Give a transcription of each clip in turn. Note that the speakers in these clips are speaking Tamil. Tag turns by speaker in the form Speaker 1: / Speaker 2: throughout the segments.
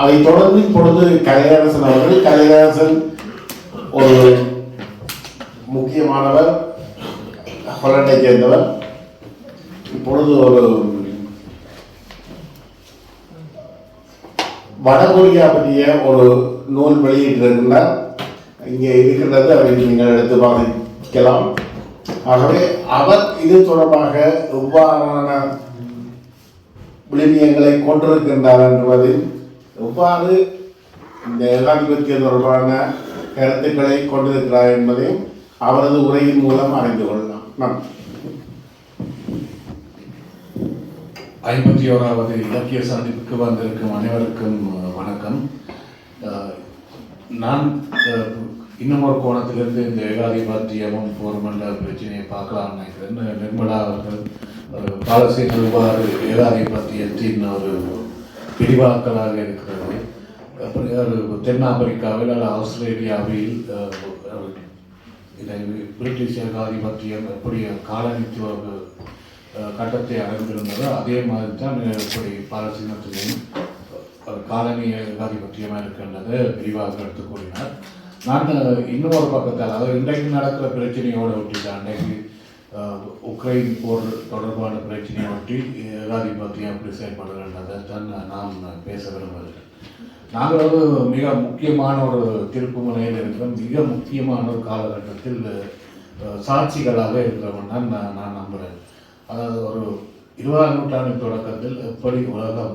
Speaker 1: அதைத் தொடர்ந்து இப்பொழுது கலையரசன் அவர்கள் கலையரசன் ஒரு முக்கியமானவர் ஹொலண்டை சேர்ந்தவர். இப்பொழுது ஒரு வடகொரியா பற்றிய ஒரு நூல் வெளியிட்டிருக்கின்றார். இங்கே இருக்கின்றது அதை நீங்கள் எடுத்து வாசிக்கலாம். ஆகவே அவர் இது தொடர்பாக எவ்வாறான விழுமியங்களை கொண்டிருக்கின்றார் என்பதில் எவ்வாறு இந்த ஏகாதிபத்தியம் தொடர்பான கருத்துக்களை கொண்டிருக்கிறார் என்பதையும் அவரது உரையின் மூலம் அறிந்து கொள்ளலாம். நன்றி
Speaker 2: ஐம்பத்தி ஓராவது இலக்கிய சந்திப்புக்கு வந்திருக்கும் அனைவருக்கும் வணக்கம். நான் இன்னும் ஒரு கோணத்திலிருந்து இந்த ஏகாதிபத்தியமும் போர்மண்ட பிரச்சனையை பார்க்கலாம்னு நினைக்கிறேன். நிர்மலா அவர்கள் அஹ், இவ்வாறு ஏகாதிபத்தியத்தின் ஒரு விரிவாக்கலாக இருக்கிறது. அப்புறம் தென் தென்னாப்பிரிக்காவில் அல்லது ஆஸ்திரேலியாவில் இதை பிரிட்டிஷ் ஏகாதிபத்தியம் எப்படி காலனித்துவ கட்டத்தை அடைந்திருந்ததோ அதே மாதிரி தான் இப்படி பாலஸ்தீனத்திலையும் காலனி ஏகாதிபத்தியமாக இருக்கின்றதை விரிவாக எடுத்து கூறினார். நான் இன்னொரு பக்கத்தால் அதாவது இன்றைக்கு நடக்கிற பிரச்சனையோடு ஒட்டி அன்றைக்கு உக்ரைன் போர் தொடர்பான பிரச்சனையை ஒட்டி ஏகாதிபத்தியம் எப்படி செயல்படுகின்றதை அதைத்தான் நாம் பேச விரும்புகிறேன். நாங்கள் ஒரு மிக முக்கியமான ஒரு திருப்பு முனையில் இருக்கிறோம். மிக முக்கியமான ஒரு காலகட்டத்தில் சாட்சிகளாக இருக்கிறவன் தான் நான் நான் நம்புகிறேன். அதாவது ஒரு இருபதாம் நூற்றாண்டின் தொடக்கத்தில் எப்படி உலகம்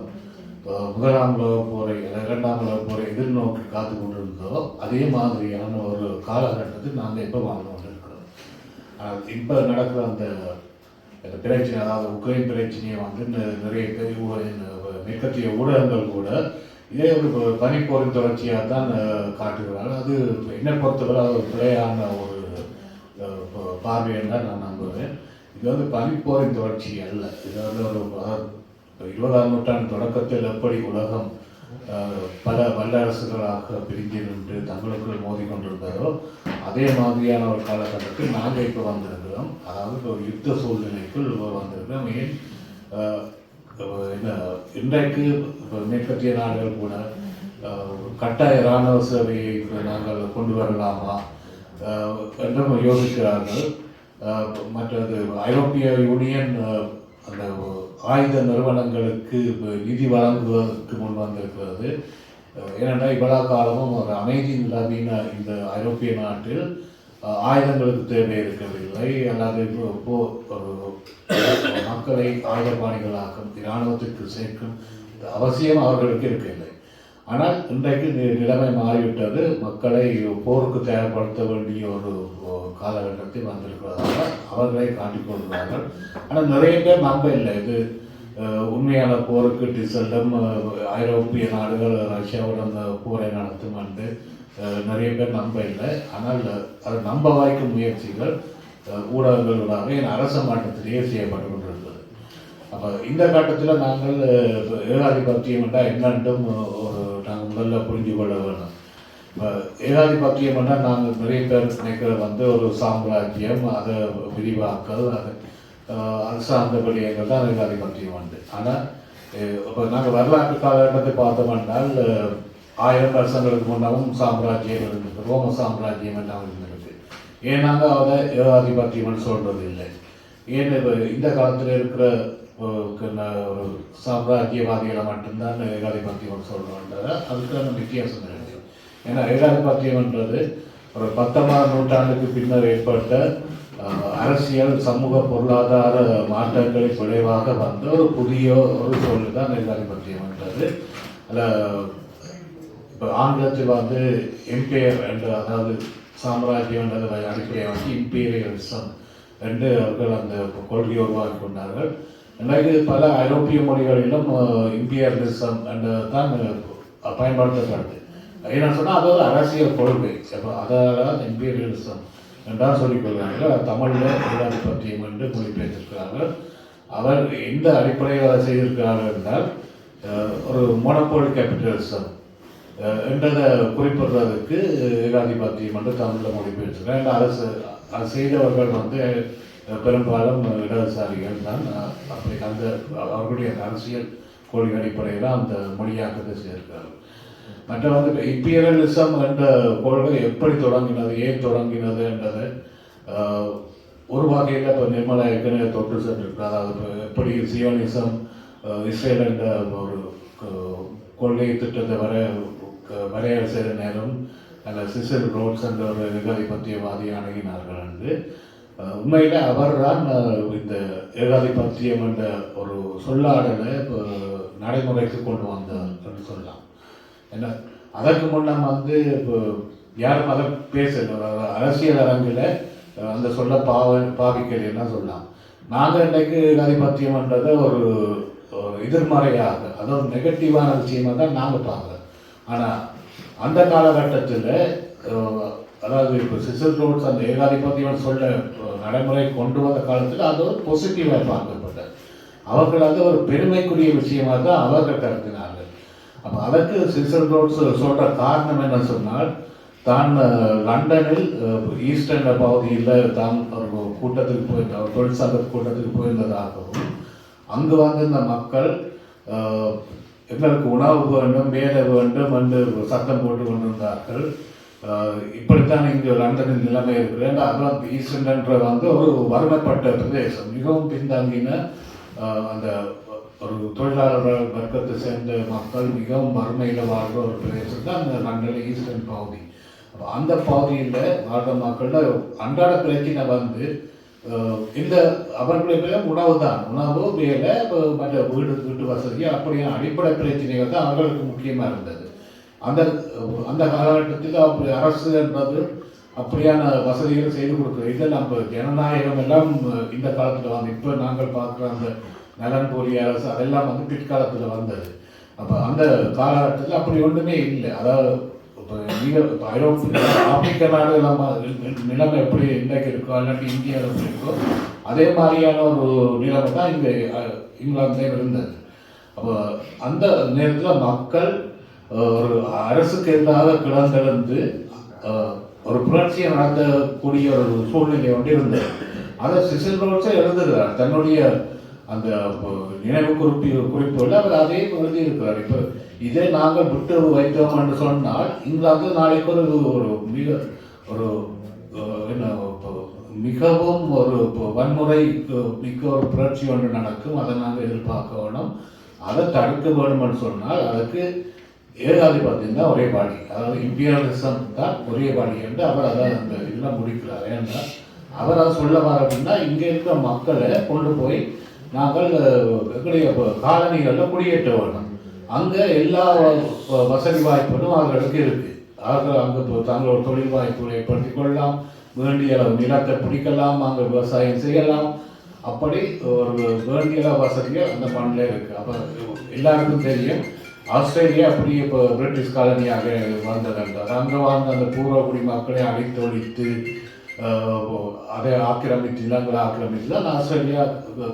Speaker 2: முதலாம் உலகப் போரை இரண்டாம் உலகப் போரை எதிர்நோக்கி காத்து கொண்டிருந்ததோ அதே மாதிரியான ஒரு காலகட்டத்தில் நாங்கள் இப்போ வாழ்ந்து கொண்டிருக்கிறோம். இப்போ நடக்கிற அந்த பிரச்சனை அதாவது உக்ரைன் பிரச்சனையை வந்து நிறைய பேர் மேற்கத்திய ஊடகங்கள் கூட இதே ஒரு பனிப்போரின் தொடர்ச்சியாக தான் அஹ், காட்டுகிறார்கள். அது என்னை பொறுத்தவரை அது ஒரு பிழையான ஒரு அஹ், தான் நான் நம்புகிறேன். இது வந்து பனிப்போரின் தொடர்ச்சி அல்ல. இது வந்து ஒரு இருபதாம் நூற்றாண்டு தொடக்கத்தில் எப்படி உலகம் பல வல்லரசுகளாக பிரிஞ்சு நின்று தங்களுக்குள் மோதி கொண்டிருந்ததோ அதே மாதிரியான ஒரு காலகட்டத்தில் நாங்கள் இப்போ வந்திருக்கிறோம் அதாவது இப்போ ஒரு யுத்த சூழ்நிலைக்குள் வந்திருக்கிறோம் ஏன் uh, என்ன இன்றைக்கு இப்போ மேற்கத்திய நாடுகள் கூட uh, கட்டாய இராணுவ சேவையை நாங்கள் கொண்டு வரலாமா uh, என்றும் யோசிக்கிறார்கள். மற்றது ஐரோப்பிய யூனியன் அந்த ஆயுத நிறுவனங்களுக்கு நிதி வழங்குவதற்கு முன் வந்திருக்கிறது. ஏனென்றால் இவ்வளவு காலமும் ஒரு அமைதி நிலவின இந்த ஐரோப்பிய நாட்டில் ஆயுதங்களுக்கு தேவை இருக்கவில்லை அல்லது இப்போ- ஒரு மக்களை ஆயுதபாணிகளாக்கும் இராணுவத்திற்கு சேர்க்கும் அவசியம் அவர்களுக்கு இருக்கவில்லை. ஆனால் இன்றைக்கு நிலைமை மாறிவிட்டது. மக்களை போருக்கு தேவைப்படுத்த வேண்டிய ஒரு காலகட்டத்தில் வந்திருக்கிறதாக அவர்களை காட்டிக் கொள்கிறார்கள் ஆனால் நிறைய பேர் நம்ப இல்லை. இது உண்மையான போருக்கு டிசல்டம் ஐரோப்பிய நாடுகள் ரஷ்யாவுடன் அந்த போரை நடத்தும் என்று நிறைய பேர் நம்ப இல்லை. ஆனால் அதை நம்ப வாய்க்கும் முயற்சிகள் அஹ், ஊடகங்களூடாக அரச மாற்றத்திலேயே செய்யப்பட்டு கொண்டிருந்தது அப்போ இந்த கட்டத்தில் நாங்கள் ஏகாதிபத்தியம் என்றால் என்னென்றும் ஒரு நாங்கள் முதல்ல புரிஞ்சு கொள்ள வேணும் இப்போ ஏகாதிபத்தியம் என்றால் நாங்கள் நிறைய பேர் நினைக்கிறது வந்து ஒரு சாம்ராஜ்யம் அதை விரிவாக்கல் அது அரசாங்க அது சார்ந்த விடயங்கள் தான் ஏகாதிபத்தியம் உண்டு. ஆனால் இப்போ நாங்கள் வரலாற்று காலகட்டத்தை பார்த்தோம் என்றால் ஆயிரம் வருஷங்களுக்கு முன்னவும் சாம்ராஜ்யம் இருந்தது. ரோம சாம்ராஜ்யம் எல்லாம் இருந்திருக்கு ஏன்னாங்க அதை ஏகாதிபத்தியம்னு சொல்றது இல்லை ஏன் இந்த காலத்தில் இருக்கிற ஒரு சாம்ராஜ்யவாதிகளை மட்டும்தான் ஏகாதிபத்தியம் சொல்கிறோன்றத அதுக்கான வித்தியாசம் இருக்குது ஏன்னா ஏகாதிபத்தியம்ன்றது ஒரு பத்தொன்பதாம் நூற்றாண்டுக்கு பின்னர் ஏற்பட்ட அரசியல் சமூக பொருளாதார மாற்றங்களின் விளைவாக வந்த ஒரு புதிய ஒரு சொல் தான் ஏகாதிபத்தியம்ன்றது. அதில் இப்போ ஆங்கிலத்தில் வந்து எம்பையர் என்ற அதாவது சாம்ராஜ்யம் என்றதை அடிப்படையாக வச்சு இம்பீரியலிசம் என்று அவர்கள் அந்த கொள்கையை உருவாக்கி கொண்டார்கள். இன்றைக்கு பல ஐரோப்பிய மொழிகளிலும் இம்பீரியலிசம் என்று தான் பயன்படுத்தப்படுது. என்ன சொன்னால் அது அரசியல் கொள்கை. அப்போ அதாவது இம்பீரியலிசம் என்றால் சொல்லிக்கொள்கிறார்கள் தமிழில் ஏகாதிபத்தியம் என்று மொழிபெயர்த்திருக்கிறார்கள். அவர் எந்த அடிப்படையில் செய்திருக்கிறார்கள் என்றால் ஒரு மொனப்போல் கேபிட்டலிசம் என்றதை குறிப்பிடுறதுக்கு ஏகாதிபத்திய மன்ற தமிழில் மொழிபெயர்ச்சிருக்கேன் ஏன்னா அரசு செய்தவர்கள் வந்து பெரும்பாலும் இடதுசாரிகள் தான். அப்படி அந்த அவர்களுடைய அரசியல் கொள்கை அடிப்படையில் அந்த மொழியாக்கத்தை செய்திருக்கிறார்கள். மற்ற வந்து இம்பீரியலிசம் என்ற கொள்கை எப்படி தொடங்கினது ஏன் தொடங்கினது என்றது ஒரு வகையில் இப்போ நிர்மலா ஏற்கனவே தொட்டு சென்றிருக்கிறார். அதாவது இப்போ எப்படி சியோனிசம் இஸ்ரேல் என்ற ஒரு கொள்கை திட்டத்தை வர க- சேர நேரம் அந்த சிசர் ரோட்ஸ் என்ற ஒரு ஏகாதிபத்தியவாதி அணுகினார்கள் என்று. உண்மையில் உண்மையில அவர்தான் இந்த ஏகாதிபத்தியம் என்ற ஒரு சொல்லாடலை இப்போ நடைமுறைக்கு கொண்டு வந்தார் என்று சொல்லலாம். என்ன அதற்கு முன்னம் வந்து இப்போ யாரும் அதை பேசல அரசியல் அரங்கில் அந்த சொல்ல பாவ பாவிக்கலைன்னா சொல்லலாம். நாங்கள் இன்றைக்கு ஏகாதிபத்தியம்ன்றதை ஒரு எதிர்மறையாக அதாவது நெகட்டிவான விஷயமாக தான் நாங்கள் பார்க்குறோம். ஆனால் அந்த காலகட்டத்தில் அதாவது இப்போ சிசில் ரோட்ஸ் அந்த ஏகாதிபத்தியம் சொல்ல நடைமுறை கொண்டு வந்த காலத்தில் அது ஒரு பாசிட்டிவாக பார்க்கப்பட்டது. அவர்கள் அது ஒரு பெருமைக்குரிய விஷயமாக தான் அவர்கள் கருதினார்கள். அப்போ அதற்கு சிசில் ரோட்ஸ் சொல்கிற காரணம் என்ன சொன்னால் தான் லண்டனில் அஹ், ஈஸ்டர்ன் பகுதியில் தான் ஒரு கூட்டத்துக்கு போயிருந்த தொழிற்சங்க கூட்டத்துக்கு போயிருந்ததாகவும் அங்கு வந்திருந்த மக்கள் எங்களுக்கு உணவு வேண்டும் வேலை வேண்டும் என்று சத்தம் போட்டு கொண்டிருந்தார்கள். இப்படித்தான் இங்கு லண்டனில் நிலைமை இருக்கிறேன் ஈஸ்டன் என்ற வந்து ஒரு வறுமைப்பட்ட பிரதேசம். மிகவும் பின்தங்கின அந்த ஒரு தொழிலாளர் வர்க்கத்தை சேர்ந்த மக்கள் மிகவும் வறுமையில் வாழ்கிற ஒரு பிரதேசம் தான் அந்த லண்டனில் ஈஸ்டர்ன் பகுதி. அந்த பகுதியில் வாழ்கிற மக்களில் அன்றாட பிரச்சனை வந்து இந்த அவர்களுடைய உணவு தான். உணவு வேலை மற்ற வீடு வீட்டு வசதி அப்படியான அடிப்படை பிரச்சனைகள் தான் அவர்களுக்கு முக்கியமாக இருந்தது. அந்த அந்த காலகட்டத்தில் அப்படி அரசு என்பது அப்படியான வசதிகள் செய்து கொடுக்குறது இதை நம்ம ஜனநாயகம் எல்லாம் இந்த காலத்தில் வந்து இப்போ நாங்கள் பார்க்குற அந்த நலன் போலிய அரசு அதெல்லாம் வந்து பிற்காலத்தில் வந்தது. அப்போ அந்த காலகட்டத்தில் அப்படி ஒன்றுமே இல்லை. அதாவது இப்போ நீங்கள் இப்போ ஐரோப்பிய ஆப்பிரிக்க நாடுகள் நிலம் எப்படி இன்றைக்கு இருக்கோ இல்லாட்டி இந்தியாவில் எப்படி இருக்கோ அதே மாதிரியான ஒரு நிலைமை தான் இங்கே இங்கிலாந்துலேயும் இருந்தது. அப்போ அந்த நேரத்தில் மக்கள் ஒரு அரசுக்கு எதிராக கிடந்திருந்து ஒரு புரட்சியை நடத்தக்கூடிய ஒரு சூழ்நிலை ஒன்று இருந்தது. அதை சிசில் ரோட்ஸே எழுதுகிறார். தன்னுடைய அந்த நினைவு குறிப்பு குறிப்புகள் அவர் அதே எழுதியிருக்கிறார் இப்போ இதே நாங்கள் விட்டு வைத்தோம் என்று சொன்னால் இங்கிலாந்து நாளைக்கு ஒரு ஒரு மிக ஒரு என்ன மிகவும் ஒரு வன்முறை மிக்க ஒரு புரட்சி ஒன்று நடக்கும். அதை நாங்கள் எதிர்பார்க்க வேணும் அதை தடுக்க வேணும்னு சொன்னால் அதுக்கு ஏகாதிபத்தியம் தான் ஒரே பாடி அதாவது இம்பீரியலிசம் தான் ஒரே பாடி என்று அவர் அதை அந்த இதில் முடிக்கிறார். ஏன்னா அவர் அதை சொல்ல வர அப்படின்னா இங்கே இருக்கிற மக்களை கொண்டு போய் நாங்கள் எங்களுடைய காலனிகளில் குடியேற்ற வேணும் அங்கே எல்லா வசதி வாய்ப்புகளும் அவர்களுக்கு இருக்குது அவர்கள் அங்கே தங்களோட தொழில் வாய்ப்புகளை ஏற்படுத்திக் கொள்ளலாம். வேண்டிய அளவு நிலத்தை பிடிக்கலாம். அங்கே விவசாயம் செய்யலாம். அப்படி ஒரு வேண்டிய அளவு வசதிகள் அந்த மண்ணில் இருக்குது அப்போ எல்லாருக்கும் தெரியும். ஆஸ்திரேலியா அப்படி இப்போ பிரிட்டிஷ் காலனியாக வந்ததுன்றார் அங்கே வாழ்ந்த அந்த பூர்வகுடி மக்களை அழித்து ஒழித்து அதை ஆக்கிரமித்து நிலங்களை ஆக்கிரமித்து தான் ஆஸ்திரேலியா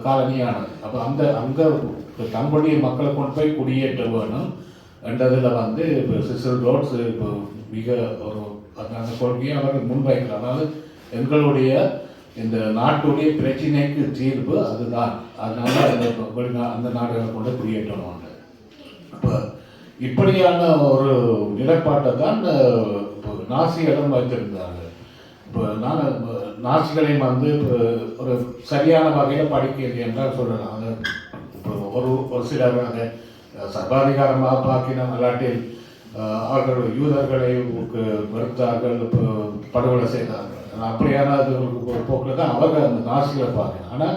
Speaker 2: காலனியானது. அப்போ அந்த அங்கே இப்போ தங்களுடைய மக்களை கொண்டு போய் குடியேற்ற வேணும் என்றதில் வந்து இப்போ சிசில் ரோட்ஸ் இப்போ மிக ஒரு அந்த கொள்கையை அவர் முன்வைக்கிறார். அதாவது எங்களுடைய இந்த நாட்டுடைய பிரச்சனைக்கு தீர்வு அதுதான். அதனால அந்த அந்த நாடுகளை கொண்டு குடியேற்றணும் இப்போ இப்படியான ஒரு நிலைப்பாட்டை தான் இப்போ நாசிகளும் வைத்திருந்தாங்க இப்போ நான் நாசிகளையும் வந்து ஒரு சரியான வகையில் படிக்கிறது என்றால் சொல்லலாம். அது ஒரு ஒரு அதை சர்வாதிகாரமாக பார்க்கின அல்லாட்டில் அவர்கள் யூதர்களை கு- வெறுத்தார்கள் படுகொலை செய்தார்கள். அப்படியான அது ஒரு போக்கில் தான் அவர்கள் அந்த நாசிகளை பார்க்கணும் ஆனால்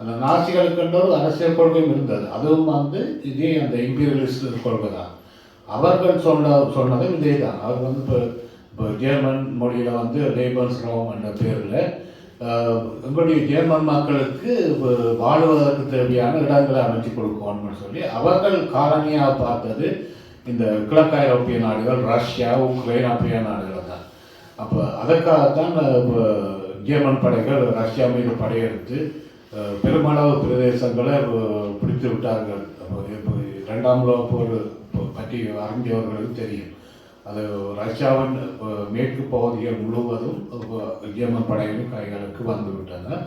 Speaker 2: அந்த நாசிகளுக்கென்ற ஒரு அரசியல் கொள்கையும் இருந்தது. அதுவும் வந்து இதே அந்த இம்பீரியலிஸ்ட் கொள்கை தான். அவர்கள் சொன்ன சொன்னதும் இதே தான் அவர் வந்து இப்போ இப்போ ஜெர்மன் மொழியில் வந்து லேபர்ஸ் ரோம் என்ற பேரில் எங்களுடைய ஜெர்மன் மக்களுக்கு வாழ்வதற்கு தேவையான இடங்களை அமைச்சு கொடுக்கணும்னு சொல்லி அவர்கள் காரணியாக பார்த்தது இந்த கிழக்கு ஐரோப்பிய நாடுகள் ரஷ்யா உக்ரைன் அப்படிய நாடுகள் தான். அப்போ அதற்காகத்தான் இப்போ ஜெர்மன் படைகள் ரஷ்யா மீது படையெடுத்து பெருமளவு பிரதேசங்களை பிடித்து விட்டார்கள் அப்போ இரண்டாம் உலக போர் பற்றி அறிஞ்சவர்களுக்கு தெரியும். அது ரஷ்யாவின் மேற்கு பகுதிகள் முழுவதும் ஜெர்மன் படையினர் கைகளுக்கு வந்து விட்டன.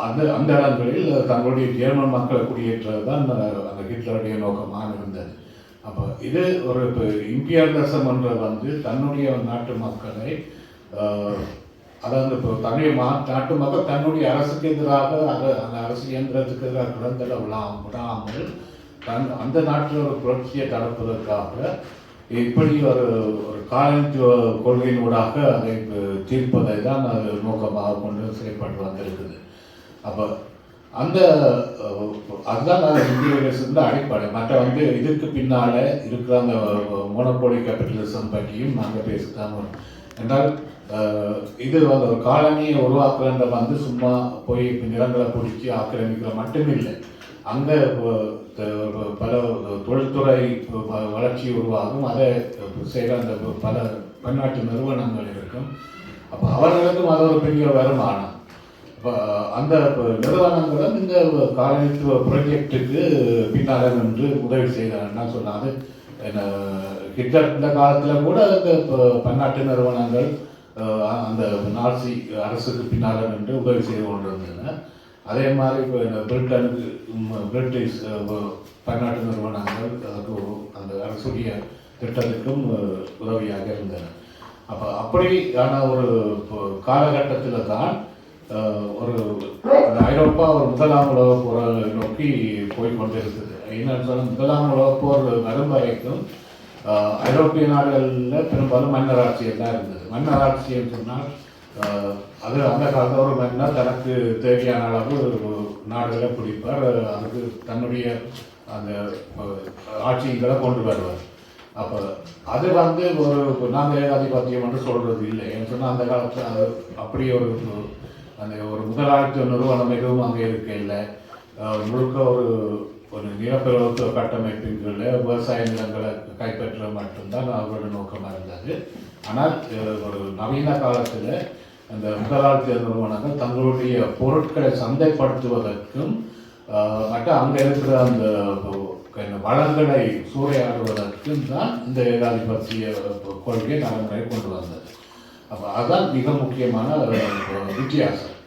Speaker 2: அந்த அந்த இடங்களில் தங்களுடைய ஜெர்மன் மக்களை குடியேற்றது தான் அந்த ஹிட்லருடைய நோக்கமாக இருந்தது. அப்போ இது ஒரு இப்போ இந்தியரசம் என்ற வந்து தன்னுடைய நாட்டு மக்களை அதாவது இப்போ தன்னுடைய மா நாட்டு மக்கள் தன்னுடைய அரசுக்கு எதிராக அது- அந்த அரசு இயந்திரத்துக்கு எதிராக குழந்தை விழாமல் விடாமல் தன் அந்த நாட்டில் ஒரு புரட்சியை தடுப்பதற்காக எப்படி ஒரு ஒரு காலனித்துவ கொள்கையினூடாக அதை தீர்ப்பதை தான் அது நோக்கமாக கொண்டு செயல்பட்டு வந்திருக்குது. அப்போ அந்த அதுதான் நான் இந்திய அரசின் அடிப்படை. மற்ற வந்து இதுக்கு பின்னால் இருக்கிற அந்த மோனோபோலி கேபிட்டலிசம் பற்றியும் நாங்கள் பேசத்தான் வரோம். என்றால் இது வந்து ஒரு காலனியை உருவாக்குறன்ற வந்து சும்மா போய் நிலங்களை பிடிச்சி ஆக்கிரமிக்கிற மட்டுமில்லை. அங்கே பல தொழில்துறை வளர்ச்சி உருவாகும். அதை செய்கிற அந்த பல பன்னாட்டு நிறுவனங்கள் இருக்கும். அப்போ அவர்களுக்கும் அது ஒரு பெரிய வருமானம். இப்போ அந்த நிறுவனங்களும் இந்த காலனித்துவ ப்ராஜெக்டுக்கு பின்னால் நின்று உதவி செய்தாங்கன்னா சொன்னாங்க என்ன ஹிட்லர் இந்த காலத்தில் கூட இந்த பன்னாட்டு நிறுவனங்கள் அந்த நாசி அரசுக்கு பின்னால் நின்று உதவி செய்து கொண்டிருந்தன. அதே மாதிரி இப்போ இந்த பிரிட்டனுக்கு பிரிட்டிஷ் பன்னாட்டு நிறுவனங்கள் அதுக்கு அந்த அரசுடைய திட்டத்துக்கும் உதவியாக இருந்தன. அப்போ அப்படியான ஒரு காலகட்டத்தில் தான் ஒரு ஐரோப்பா ஒரு முதலாம் உலக போரை நோக்கி போய் கொண்டிருக்குது என்னன்னு முதலாம் உலக போர் வரும் வரைக்கும் ஐரோப்பிய நாடுகளில் பெரும்பாலும் மன்னராட்சியில் தான் இருந்தது. மன்னராட்சி சொன்னால் அது அந்த காலத்தோடு பார்த்தீங்கன்னா தனக்கு தேவையான அளவு நாடுகளை பிடிப்பார். அதுக்கு தன்னுடைய அந்த ஆட்சியங்களை ஆட்சிகளை கொண்டு வருவார். அப்போ அது வந்து ஒரு நாங்கள் ஏகாதிபத்தியம் என்று சொல்கிறது இல்லை. ஏன்னு சொன்னால் அந்த காலத்தில் அது அப்படி ஒரு அந்த ஒரு முதலாளித்துவ நிறுவனம் எதுவும் அங்கே இருக்க இல்லை முழுக்க ஒரு ஒரு நிலப்பிரபுத்துவ கட்டமைப்பின் கீழே விவசாய நிலங்களை கைப்பற்ற மட்டும்தான் அவரோட நோக்கமாக இருந்தது. ஆனால் ஒரு நவீன காலத்தில் அந்த முதலாளித்துவ நிறுவனங்கள் தங்களுடைய பொருட்களை சந்தைப்படுத்துவதற்கும் மற்ற அங்கே இருக்கிற அந்த வளங்களை சூறையாடுவதற்கும் தான் இந்த ஏகாதிபத்திய கொள்கை நடைமுறை கொண்டு வந்தது. அப்போ அதுதான் மிக முக்கியமான வித்தியாசம்.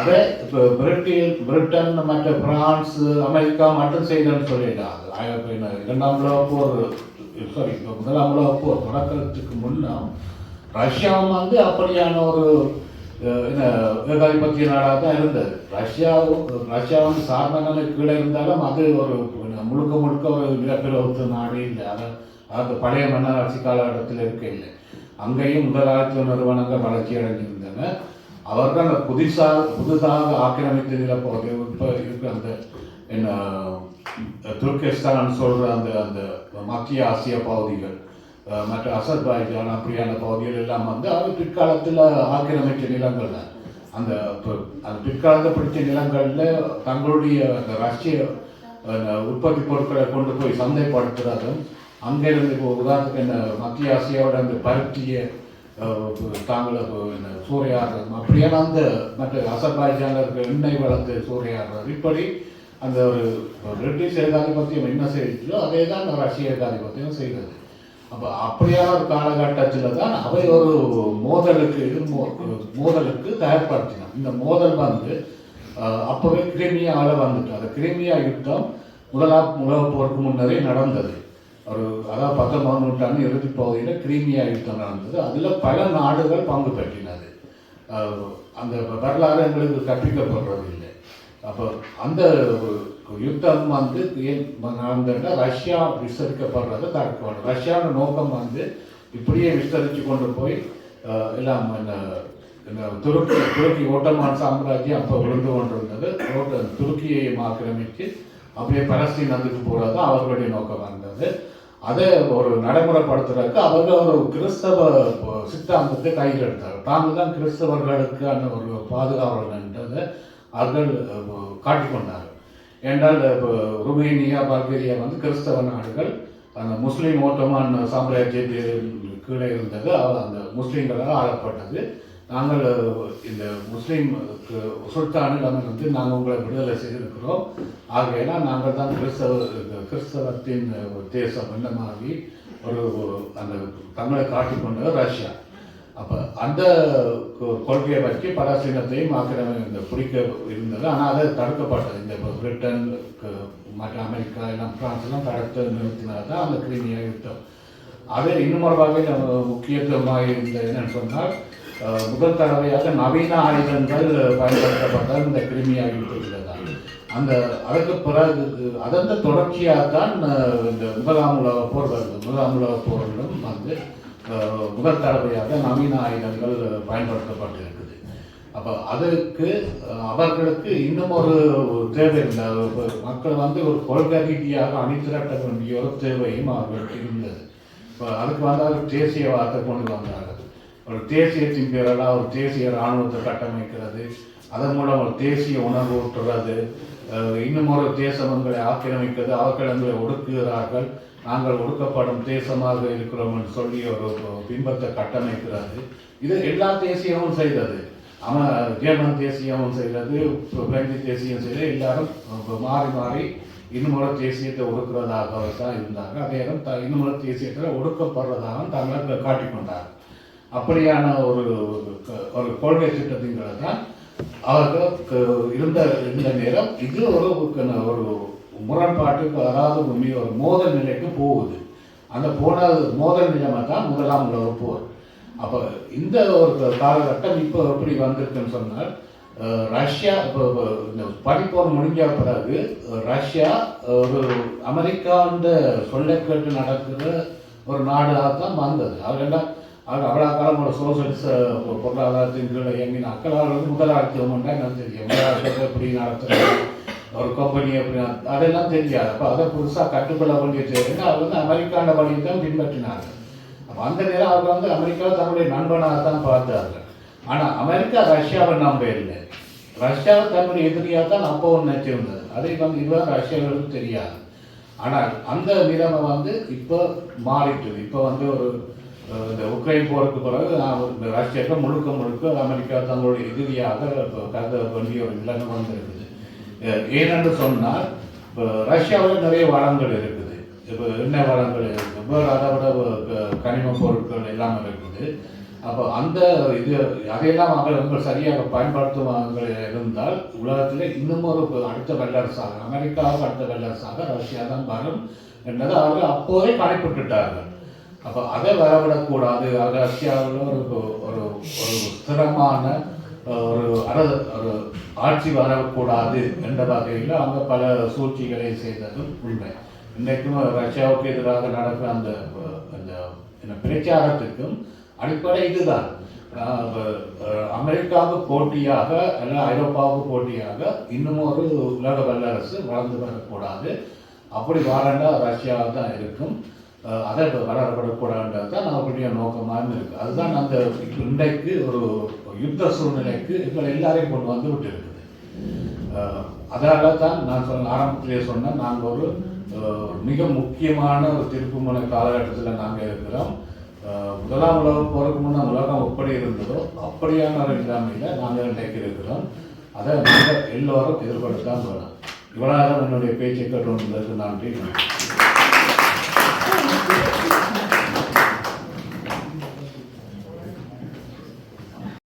Speaker 2: அதை இப்போ பிரிட்டில் பிரிட்டன் மற்ற பிரான்ஸ் அமெரிக்கா மட்டும் செய்தன்னு சொல்லிட்டாங்க. ஆய- இரண்டாம் உலகப் போர் சாரி முதலாம் உலக போர் தொடக்கத்துக்கு முன்னால் ரஷ்யாவும் வந்து அப்படியான ஒரு என்ன ஏகாதிபத்திய நாடாக தான் இருந்தது. ரஷ்யாவும் ரஷ்யா வந்து நிலை கீழே இருந்தாலும் அது ஒரு முழுக்க முழுக்க ஒரு நிலப்பிரபுத்துவ நாடு இல்லை. அதை அது பழைய மன்னராட்சி காலகட்டத்தில் இருக்க இல்லை அங்கேயும் முதலாளித்துவ நிறுவனங்கள் வளர்ச்சி அடைஞ்சிருந்தன அவர்கள் அந்த புதுசாக புதுசாக ஆக்கிரமித்து நிலப்பகுதி இப்போ இருக்கிற அந்த என்ன துர்கிஸ்தான் சொல்கிற அந்த அந்த மத்திய ஆசிய பகுதிகள் மற்ற அசர்பாய்ஜான் அப்படியான பகுதிகள் எல்லாம் வந்து அது பிற்காலத்தில் ஆக்கிரமித்த நிலங்கள் தான். அந்த அந்த பிற்காலத்தில் பிடிச்ச நிலங்களில் தங்களுடைய அந்த ரஷ்ய உற்பத்தி பொருட்களை கொண்டு போய் சந்தைப்படுத்துறதும் அங்கேருந்து இப்போ உதாரணத்துக்கு என்ன மத்திய ஆசியாவோட அந்த பருத்தியை தாங்களை என்ன சூறையாடுறதும் அப்படியான அந்த மற்ற அசர்பாய்ஜானில் இருக்கிற எண்ணெய் வளர்த்து சூறையாடுறது இப்படி அந்த ஒரு பிரிட்டிஷ் ஏகாதிபத்தியம் என்ன செய்தோ அதே தான் ரஷ்ய ஏகாதிபத்தியம் செய்தது. அப்போ அப்படியான ஒரு காலகட்டத்தில் தான் அவை ஒரு மோதலுக்கு இது மோதலுக்கு தயார்படுத்தினான் இந்த மோதல் வந்து அப்போவே கிரிமியாவில் வந்துட்டு அந்த கிரிமியா யுத்தம் முதலாம் உலகப் போருக்கு முன்னரே நடந்தது. ஒரு அதாவது பத்தொன்பதாம் நூற்றாண்டு இறுதி பகுதியில் கிரிமியா யுத்தம் நடந்தது. அதில் பல நாடுகள் பங்கு பெற்றினது. அந்த வரலாறு எங்களுக்கு கற்பிக்கப்படுறது இல்லை அப்போ அந்த யுத்தம் வந்து ஏன் நடந்ததுன்னா ரஷ்யா விஸ்தரிக்கப்படுறதை தடுக்கணும். ரஷ்யாவோட நோக்கம் வந்து இப்படியே விஸ்தரித்து கொண்டு போய் எல்லாம் என்ன துருக்கி துருக்கி ஓட்டமான் சாம்ராஜ்யம் அப்போ விழுந்து கொண்டிருந்தது. ஓட்ட துருக்கியை ஆக்கிரமித்து அப்படியே பலஸ்தீன் வந்துட்டு போகிறது அவர்களுடைய நோக்கம் இருந்தது அதை ஒரு நடைமுறைப்படுத்துறதுக்கு அவர்கள் ஒரு கிறிஸ்தவ சித்தாந்தத்தை கையில் எடுத்தார் தாங்கள் தான் கிறிஸ்தவர்களுக்கான ஒரு பாதுகாவலர்ன்றதை அவர்கள் அஹ், காட்டிக்கொண்டார்கள் என்றால் இப்போ ருமேனியா பல்கேரியா வந்து கிறிஸ்தவ நாடுகள். அந்த முஸ்லீம் ஓட்டமான் சாம்ராஜ்யத்தின் கீழே இருந்தது. அவர் அந்த முஸ்லீம்களால் ஆளப்பட்டது. நாங்கள் இந்த முஸ்லீம் சுல்தானிடம் வந்து நாங்கள் உங்களை விடுதலை செய்திருக்கிறோம். ஆகையினால் நாங்கள் தான் கிறிஸ்தவ கிறிஸ்தவத்தின் தேசம் இந்த மாதிரி ஒரு அந்த தமிழை காட்டிக்கொண்டது ரஷ்யா. அப்போ அந்த கொ- கொள்கையை வச்சு பலஸ்தீனத்தையும் ஆக்கிரமி இந்த பிடிக்க இருந்தது. ஆனால் அது தடுக்கப்பட்டது. இந்த இப்போ பிரிட்டன் மற்ற அமெரிக்கா எல்லாம் பிரான்ஸ் தடுத்து நிறுத்தினது தான் அந்த கிரிமியா யுத்தம் அது இன்னும் ஒரு வகையில் முக்கியத்துவமாக இருந்தது என்னன்னு சொன்னால் முதல் தடவையாக நவீன ஆயுதங்கள் பயன்படுத்தப்பட்ட இந்த கிருமியா யுத்தத்தில் தான் அந்த அதற்கு பிறகு அதன் தொடர்ச்சியாக தான் இந்த முதலாம் உலக போர் வருது முதலாம் உலக போரிலும் வந்து முதல் தடவையாக நவீன ஆயுதங்கள் பயன்படுத்தப்பட்டு இருக்குது. அப்போ அதற்கு அவர்களுக்கு இன்னும் ஒரு தேவை இல்லை. மக்கள் வந்து ஒரு கொள்கை ரீதியாக அணிதிரட்ட வேண்டிய ஒரு தேவையும் அவர்களுக்கு இருந்தது. இப்போ அதுக்கு வந்து அவர் தேசியவாதத்தை கொண்டு வந்தார்கள் ஒரு தேசியத்தின் பேரெல்லாம் ஒரு தேசிய இராணுவத்தை கட்டமைக்கிறது. அதன் மூலம் ஒரு தேசிய உணர்வு ஊட்டுறது. இன்னும் ஒரு தேசங்களை ஆக்கிரமிக்கிறது அவர்களை ஒடுக்குகிறார்கள். நாங்கள் ஒடுக்கப்படும் தேசமாக இருக்கிறோம் என்று சொல்லி ஒரு பிம்பத்தை கட்டமைக்கிறது இது எல்லா தேசியமும் செய்தது. அவன் ஜெர்மன் தேசியமும் செய்கிறது பிரெஞ்சு தேசியம் செய்து எல்லாரும் மாறி மாறி இன்னும் தேசியத்தை ஒடுக்குறதாக தான் இருந்தாங்க அதே நேரம் த இன்னும் தேசியத்தில் ஒடுக்கப்படுறதாக தங்களை காட்டிக்கொண்டார் அப்படியான ஒரு க- ஒரு கொள்கை திட்டத்தின்கிறது தான் அவர்கள் இருந்த இருந்த நேரம் இது ஒரு ஒரு முரண்பாட்டுக்கு அதாவது உண்மை ஒரு மோதல் நிலைக்கு போகுது. அந்த போன மோதல் நிலைமை தான் முதலாம் உலக போர். அப்போ இந்த ஒரு காலகட்டம் இப்போ எப்படி வந்திருக்குன்னு சொன்னால் ரஷ்யா இப்போ இந்த பனிப்போர் முடிஞ்ச பிறகு ரஷ்யா ஒரு அமெரிக்கா அந்த சொல்ல கேட்டு நடக்கிற ஒரு நாடாக தான் வந்தது அவரெல்லாம் அவ்வளோ காலமோட ஒரு பொருளாதாரத்தின் கீழே இயங்கின அக்களால் வந்து முதலாளித்துவம் என்ன தெரியும்? முதலாளித்துவத்தை எப்படி நடத்துறது? ஒரு கம்பெனி எப்படி அதெல்லாம் தெரியாது. அப்போ அதை புதுசாக கற்றுக்கொள்ள வேண்டிய தேவைன்னா அவர் வந்து அமெரிக்கான வழியை தான் பின்பற்றினாங்க. அப்போ அந்த நேரம் அவர் வந்து அமெரிக்காவை தன்னுடைய நண்பனாக தான் பார்த்தார்கள். ஆனால் அமெரிக்கா ரஷ்யாவை நம்ப இல்லை. ரஷ்யாவை தன்னுடைய எதிரியாக தான் அப்போ நினைச்சிருந்தது அதை வந்து இதுதான் ரஷ்யாவுக்கு தெரியாது. ஆனால் அந்த நிலைமை வந்து இப்போ மாறிட்டு இப்போ வந்து ஒரு இந்த உக்ரைன் போருக்கு பிறகு ரஷ்யாவில் ரஷ்யாவுக்கு முழுக்க முழுக்க அமெரிக்கா தங்களுடைய எதிரியாக இப்போ கருத வேண்டிய ஒரு நிலைமை வந்திருக்குது. ஏனென்று சொன்னால் இப்போ ரஷ்யாவில் நிறைய வளங்கள் இருக்குது. இப்போ எண்ணெய் வளங்கள் இருக்குது? வேறு அதை விட க- கனிம பொருட்கள் எல்லாம் இருக்குது. அப்போ அந்த இது அதையெல்லாம் அவர்கள் சரியாக பயன்படுத்துவாங்க இருந்தால் உலகத்தில் இன்னும் ஒரு அடுத்த வல்லரசாக அமெரிக்காவுக்கு அடுத்த வல்லரசாக ரஷ்யா தான் வரும். என்பதை அவர்கள் அப்போதே கணிப்பிட்டுட்டார்கள் அப்போ அதை வரவிடக்கூடாது. அது ரஷ்யாவில் ஒரு ஒரு ஒரு ஸ்திரமான ஒரு அர ஒரு ஆட்சி வரக்கூடாது என்ற வகையில் அவங்க பல சூழ்ச்சிகளை செய்ததும் உண்மை. இன்றைக்கும் ரஷ்யாவுக்கு எதிராக நடக்கிற அந்த அந்த என்ன பிரச்சாரத்துக்கும் அடிப்படை இதுதான். அமெரிக்காவுக்கு போட்டியாக அல்ல ஐரோப்பாவுக்கு போட்டியாக இன்னும் ஒரு உலக வல்லரசு வளர்ந்து வரக்கூடாது. அப்படி வாழண்டா ரஷ்யாவில் தான் இருக்கும். அதை வளரப்படக்கூடாதுன்றது தான் அவர்களுடைய நோக்கமாக இருக்கு. அதுதான் அந்த இன்றைக்கு ஒரு யுத்த சூழ்நிலைக்கு இப்போ எல்லாரையும் கொண்டு வந்து விட்டு இருக்குது அதனால தான் நான் சொன்ன ஆரம்பத்திலே சொன்னேன் நாங்கள் ஒரு மிக முக்கியமான ஒரு திருப்புமுனை காலகட்டத்தில் நாங்கள் இருக்கிறோம். முதலாம் உலகம் போகிறதுக்கு முன்னே உலகம் எப்படி இருந்ததோ அப்படியான ஒரு நிலைமையில் நாங்கள் இன்றைக்கு இருக்கிறோம். அதை நீங்கள் எல்லோரும் எதிர்கொள்ளத்தான் போகிறோம் இவ்வளோ நேரம் என்னுடைய பேச்சை கேட்டு வந்ததற்கு நன்றி.